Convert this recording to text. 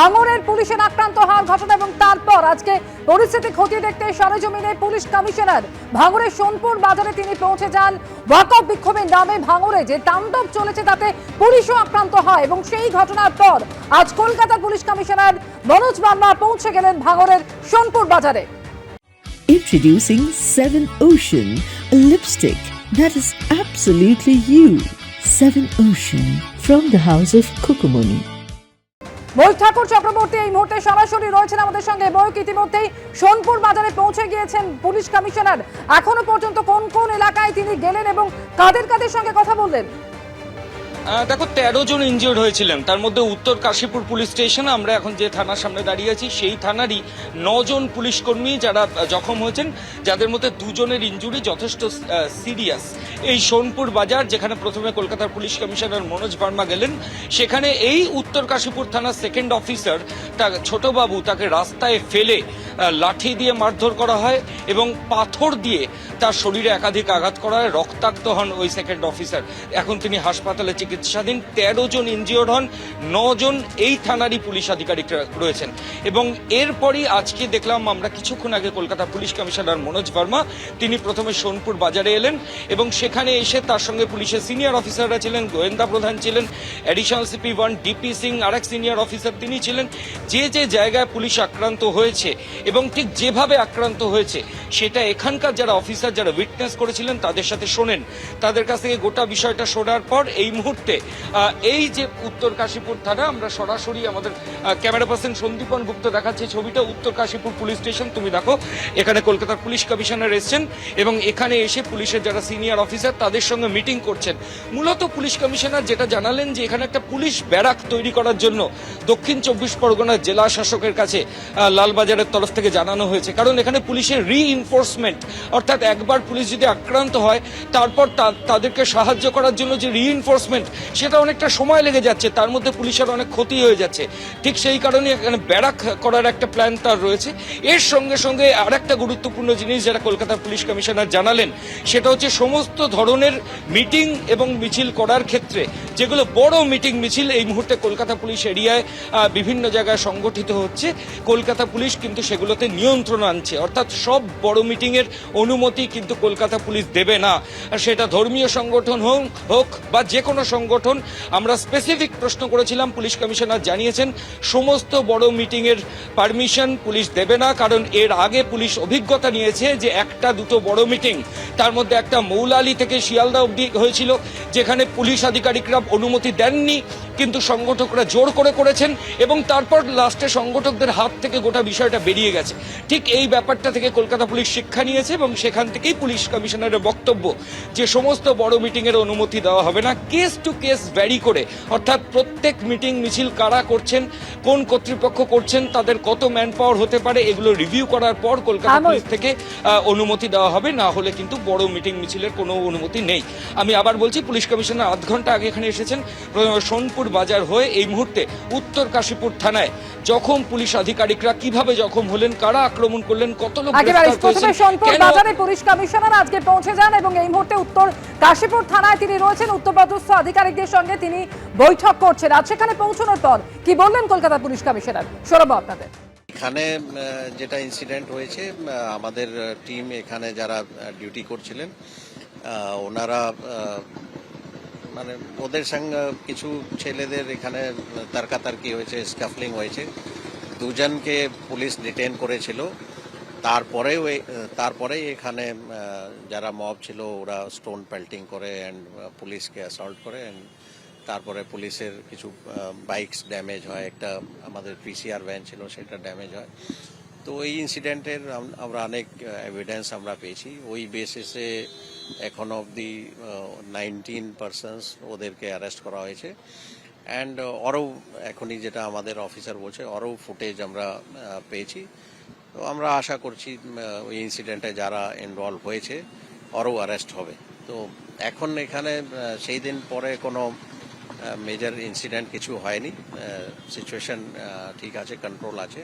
ভাঙড়ের পুলিশের আক্রান্ত হওয়ার ঘটনা এবং তারপর আজকে পরিস্থিতি খতিয়ে দেখতে সরেজমিনে পুলিশ কমিশনার ভাঙরের সোনপুর বাজারে তিনি পৌঁছে যান ওয়াকফ বিক্ষোভের নামে ভাঙরে যে তাণ্ডব চলেছে তাতে পুলিশও আক্রান্ত হয় এবং সেই ঘটনার পর আজ কলকাতার পুলিশ কমিশনার মনোজ বার্মা পৌঁছে গেলেন ভাঙরের সোনপুর বাজারে Introducing Seven Ocean, a lipstick that is absolutely you. Seven Ocean from the house of Kokomoni. Mayukh ঠাকুর চক্রবর্তী এই মুহূর্তে সরাসরি রয়েছেন আমাদের সঙ্গে। ময়ূক ইতিমধ্যেই সোনপুর বাজারে পৌঁছে গিয়েছেন পুলিশ কমিশনার। এখনও পর্যন্ত কোন কোন এলাকায় তিনি গেলেন এবং কাদের কাদের সঙ্গে কথা বললেন? দেখো, তেরো জন ইনজিওর্ড হয়েছিলেন। তার মধ্যে উত্তর কাশীপুর পুলিশ স্টেশন, আমরা এখন যে থানার সামনে দাঁড়িয়ে আছি, সেই থানারই নজন পুলিশ কর্মী যারা জখম হয়েছেন, যাদের মধ্যে দুজনের ইনজুরি যথেষ্ট সিরিয়াস এই সোনপুর বাজার, যেখানে প্রথমে কলকাতার পুলিশ কমিশনার মনোজ বার্মা গেলেন, সেখানে এই উত্তর কাশীপুর থানার সেকেন্ড অফিসার তা ছোটবাবু, তাকে রাস্তায় ফেলে লাঠি দিয়ে মারধর করা হয় এবং পাথর দিয়ে তার শরীরে একাধিক আঘাত করা হয়। রক্তাক্ত হন ওই সেকেন্ড অফিসার এখন তিনি হাসপাতালে চিকিৎসাধীন। তেরো জন ইনজিওর্ড হন নজন এই থানারই পুলিশ আধিকারিকরা রয়েছেন। এবং এরপরই আজকে দেখলাম আমরা কিছুক্ষণ আগে কলকাতা পুলিশ কমিশনার মনোজ ভার্মা তিনি প্রথমে সোনপুর বাজারে এলেন এবং সেখানে এসে তার সঙ্গে পুলিশের সিনিয়র অফিসাররা ছিলেন, গোয়েন্দা প্রধান ছিলেন additional CP one DP Singh আরেক সিনিয়র অফিসার তিনি ছিলেন। যে যে জায়গায় পুলিশ আক্রান্ত হয়েছে এবং ঠিক যেভাবে আক্রান্ত হয়েছে, সেটা এখানকার যারা অফিসার যারা উইটনেস করেছিলেন, তাদের সাথে শোনেন। তাদের কাছ থেকে গোটা বিষয়টা শোনার পর এই মুহূর্তে এই যে উত্তর কাশীপুর থানা, আমরা সরাসরি আমাদের ক্যামেরা পার্সন সন্দীপন গুপ্ত দেখাচ্ছে ছবিটা। উত্তর কাশীপুর পুলিশ স্টেশন, তুমি দেখো, এখানে কলকাতার পুলিশ কমিশনার এসছেন এবং এখানে এসে পুলিশের যারা সিনিয়র অফিসার তাদের সঙ্গে মিটিং করছেন। মূলত পুলিশ কমিশনার যেটা জানালেন যে এখানে একটা পুলিশ ব্যারাক তৈরি করার জন্য দক্ষিণ চব্বিশ পরগনার জেলা শাসকের কাছে লালবাজারের তরফ থেকে জানানো হয়েছে। কারণ এখানে পুলিশের রিইনফোর্সমেন্ট অর্থাৎ একবার পুলিশ যদি আক্রান্ত হয়, তারপর তাদেরকে সাহায্য করার জন্য যে রিইনফোর্সমেন্ট সেটা অনেকটা সময় লেগে যাচ্ছে। তার মধ্যে পুলিশের অনেক ক্ষতি হয়ে যাচ্ছে। ঠিক সেই কারণে এখানে ব্যারাক করার একটা প্ল্যান তার রয়েছে। এর সঙ্গে সঙ্গে আর একটা গুরুত্বপূর্ণ জিনিস যেটা কলকাতার পুলিশ কমিশনার জানালেন, সেটা হচ্ছে সমস্ত ধরনের মিটিং এবং মিছিল করার ক্ষেত্রে, যেগুলো বড় মিটিং মিছিল, এই মুহূর্তে কলকাতা পুলিশ এরিয়ায় বিভিন্ন জায়গায় সংগঠিত হচ্ছে। কলকাতা পুলিশ কিন্তু সেগুলোতে নিয়ন্ত্রণ আনছে। অর্থাৎ সব বড় মিটিংয়ের অনুমতি কিন্তু কলকাতা পুলিশ দেবে না। সেটা ধর্মীয় সংগঠন হোক হোক বা যে কোনো সংগঠন, আমরা স্পেসিফিক প্রশ্ন করেছিলাম, পুলিশ কমিশনার জানিয়েছেন, সমস্ত বড় মিটিংয়ের পারমিশন পুলিশ দেবে না, কারণ এর আগে পুলিশ অভিজ্ঞতা নিয়েছে যে একটা দুটো বড় মিটিং, তার মধ্যে একটা মৌলালি থেকে শিয়ালদা অবধি হয়েছিল, যেখানে পুলিশ আধিকারিকরা অনুমতি দেননি, কিন্তু সংগঠকরা জোর করে করেছেন এবং তারপর লাস্টে সংগঠকদের হাত থেকে গোটা বিষয়টা বেরিয়ে গেছে। ঠিক এই ব্যাপারটা থেকে কলকাতা পুলিশ শিক্ষা নিয়েছে এবং সেখান থেকেই পুলিশ কমিশনারের বক্তব্য যে সমস্ত বড় মিটিংয়ের অনুমতি দেওয়া হবে না। কেস টু কেস ভ্যারি করে অর্থাৎ প্রত্যেক মিটিং মিছিল কারা করছেন কোন কর্তৃপক্ষ করছেন তাদের কত ম্যান পাওয়ার হতে পারে এগুলো রিভিউ করার পর কলকাতা পুলিশ থেকে অনুমতি দেওয়া হবে। না হলে কিন্তু বড় মিটিং মিছিলের কোনো অনুমতি নেই। আমি আবার বলছি পুলিশ কমিশনার আধ ঘণ্টা আগে এখানে এসেছেন সোনপুর বাজার হয়ে এই মুহূর্তে উত্তর কাশীপুর থানায়। জখম পুলিশ আধিকারিকরা কীভাবে জখম হলেন কারা আক্রমণ করলেন কত লোক বাজারে পুলিশ কমিশনার আজকে পৌঁছে যান এবং এই মুহূর্তে উত্তর কাশীপুর থানায় তিনি রয়েছেন। উত্তরপদস্থ আধিকারিকদের সঙ্গে তিনি বৈঠক করছেন। আজ সেখানে পৌঁছানোর পর কি বললেন কলকাতা পুলিশ কমিশনার? শোনাবো আপনাদের। এখানে যেটা ইনসিডেন্ট হয়েছে আমাদের টিম এখানে যারা ডিউটি করছিলেন আহ, ওনারা মানে ওদের সঙ্গে কিছু ছেলেদের এখানে তর্কাতর্কি হয়েছে স্কাফলিং হয়েছে। দুজনকে পুলিশ ডিটেন করেছিল। তারপরে তারপরে এখানে যারা মব ছিল, ওরা স্টোন পেল্টিং করে অ্যান্ড পুলিশকে অ্যাসল্ট করে অ্যান্ড তারপরে পুলিশের কিছু বাইকস ড্যামেজ হয়। একটা আমাদের পিসিআর ভ্যান ছিল, সেটা ড্যামেজ হয়। তো এই ইনসিডেন্টের আমরা অনেক এভিডেন্স আমরা পেয়েছি। ওই বেসিসে এখন অবধি নাইনটিন পার্সনস ওদেরকে অ্যারেস্ট করা হয়েছে। অ্যান্ড আরও এখনই যেটা আমাদের অফিসার বলছে আরও ফুটেজ আমরা পেয়েছি। তো আমরা আশা করছি ওই ইনসিডেন্টে যারা ইনভলভ হয়েছে আরও অ্যারেস্ট হবে। তো এখন এখানে সেই দিন পরে কোনো মেজর ইনসিডেন্ট কিছু হয়নি। সিচুয়েশন ঠিক আছে কন্ট্রোল আছে।